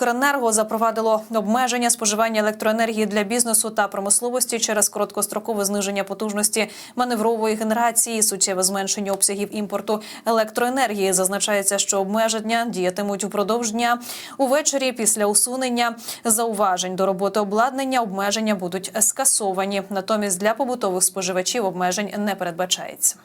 Укренерго запровадило обмеження споживання електроенергії для бізнесу та промисловості через короткострокове зниження потужності маневрової генерації, суттєве зменшення обсягів імпорту електроенергії. Зазначається, що обмеження діятимуть упродовж дня. Увечері після усунення зауважень до роботи обладнання обмеження будуть скасовані. Натомість для побутових споживачів обмежень не передбачається.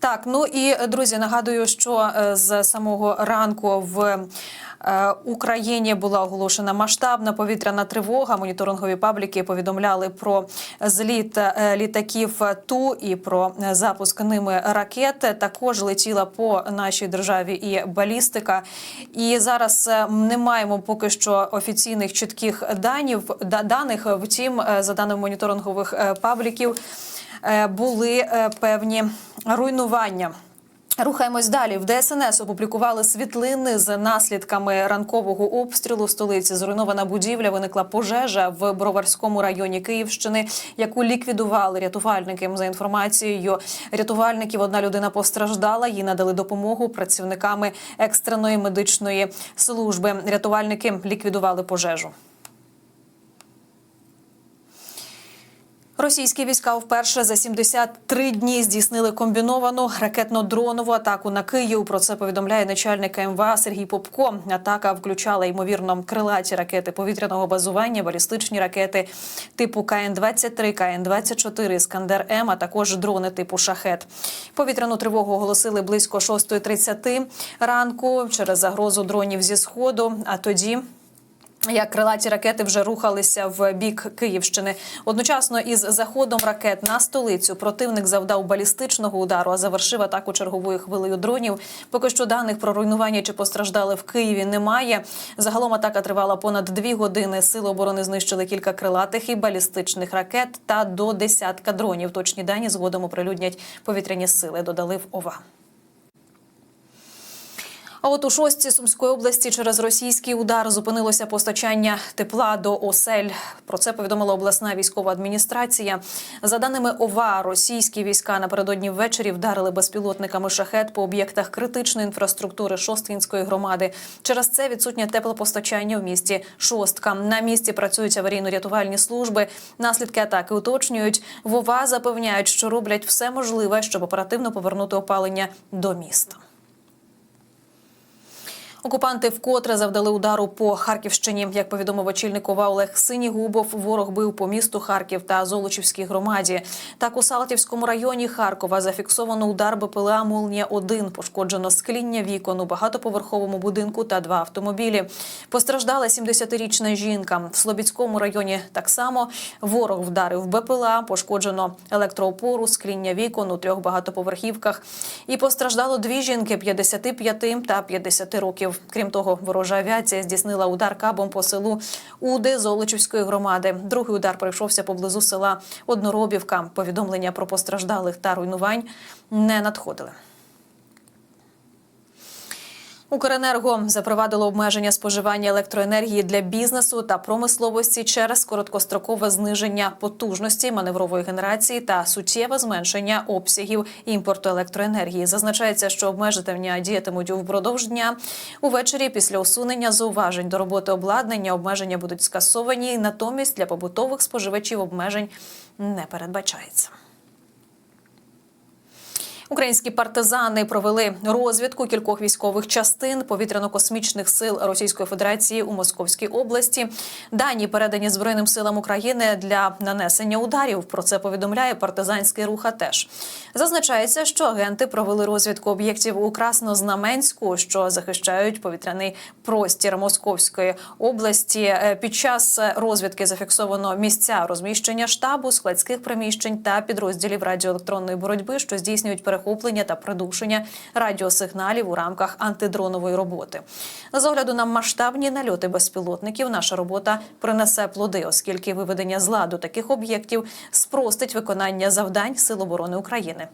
Так, ну і друзі, нагадую, що е, з самого ранку в е, Україні була оголошена масштабна повітряна тривога. Моніторингові пабліки повідомляли про зліт е, літаків Ту і про е, запуск ними ракет. Також летіла по нашій державі і балістика. І зараз е, не маємо поки що офіційних чітких данів даних. Втім, е, за даними моніторингових е, пабліків е, були е, певні руйнування. Рухаємось далі. В ДСНС опублікували світлини з наслідками ранкового обстрілу в столиці. Зруйнована будівля, виникла пожежа в Броварському районі Київщини, яку ліквідували рятувальники. За інформацією рятувальників, одна людина постраждала. Їй надали допомогу працівниками екстреної медичної служби. Рятувальники ліквідували пожежу. Російські війська вперше за 73 дні здійснили комбіновану ракетно-дронову атаку на Київ. Про це повідомляє начальник МВА Сергій Попко. Атака включала ймовірно крилаті ракети повітряного базування, балістичні ракети типу КН-23, КН-24, Іскандер М, а також дрони типу Шахет. Повітряну тривогу оголосили близько 6.30 ранку через загрозу дронів зі сходу. А тоді як крилаті ракети вже рухалися в бік Київщини. Одночасно із заходом ракет на столицю противник завдав балістичного удару, а завершив атаку черговою хвилею дронів. Поки що даних про руйнування чи постраждали в Києві немає. Загалом атака тривала понад дві години. Сили оборони знищили кілька крилатих і балістичних ракет та до десятка дронів. Точні дані згодом оприлюднять повітряні сили. Додали в ОВА. А от у шостці Сумської області через російський удар зупинилося постачання тепла до осель. Про це повідомила обласна військова адміністрація. За даними ОВА, російські війська напередодні ввечері вдарили безпілотниками шахет по об'єктах критичної інфраструктури Шосткінської громади. Через це відсутнє теплопостачання в місті Шостка. На місці працюють аварійно-рятувальні служби. Наслідки атаки уточнюють. В ОВА запевняють, що роблять все можливе, щоб оперативно повернути опалення до міста. Окупанти вкотре завдали удару по Харківщині. Як повідомив очільник ОВА Олег Синігубов, ворог бив по місту Харків та Золочівській громаді. Так у Салтівському районі Харкова зафіксовано удар БПЛА Молнія 1 Пошкоджено скління вікон у багатоповерховому будинку та два автомобілі. Постраждала 70-річна жінка. В Слобідському районі так само ворог вдарив БПЛА. Пошкоджено електроопору, скління вікон у трьох багатоповерхівках. І постраждало дві жінки 55 та 50 років. Крім того, ворожа авіація здійснила удар кабом по селу Уди Золочівської громади. Другий удар прийшовся поблизу села Одноробівка. Повідомлення про постраждалих та руйнувань не надходили. Укренерго запровадило обмеження споживання електроенергії для бізнесу та промисловості через короткострокове зниження потужності маневрової генерації та суттєве зменшення обсягів імпорту електроенергії. Зазначається, що обмеження діятимуть впродовж дня. Увечері після усунення зауважень до роботи обладнання обмеження будуть скасовані. Натомість для побутових споживачів обмежень не передбачається. Українські партизани провели розвідку кількох військових частин повітряно-космічних сил Російської Федерації у Московській області. Дані передані Збройним силам України для нанесення ударів. Про це повідомляє партизанський рух. АТЕШ. Зазначається, що агенти провели розвідку об'єктів у Краснознаменську, що захищають повітряний простір Московської області. Е, Під час розвідки зафіксовано місця розміщення штабу, складських приміщень та підрозділів радіоелектронної боротьби, що здійснюють перехоплення та придушення радіосигналів у рамках антидронової роботи. З огляду на масштабні нальоти безпілотників, наша робота принесе плоди, оскільки виведення з ладу таких об'єктів спростить виконання завдань Сил оборони України.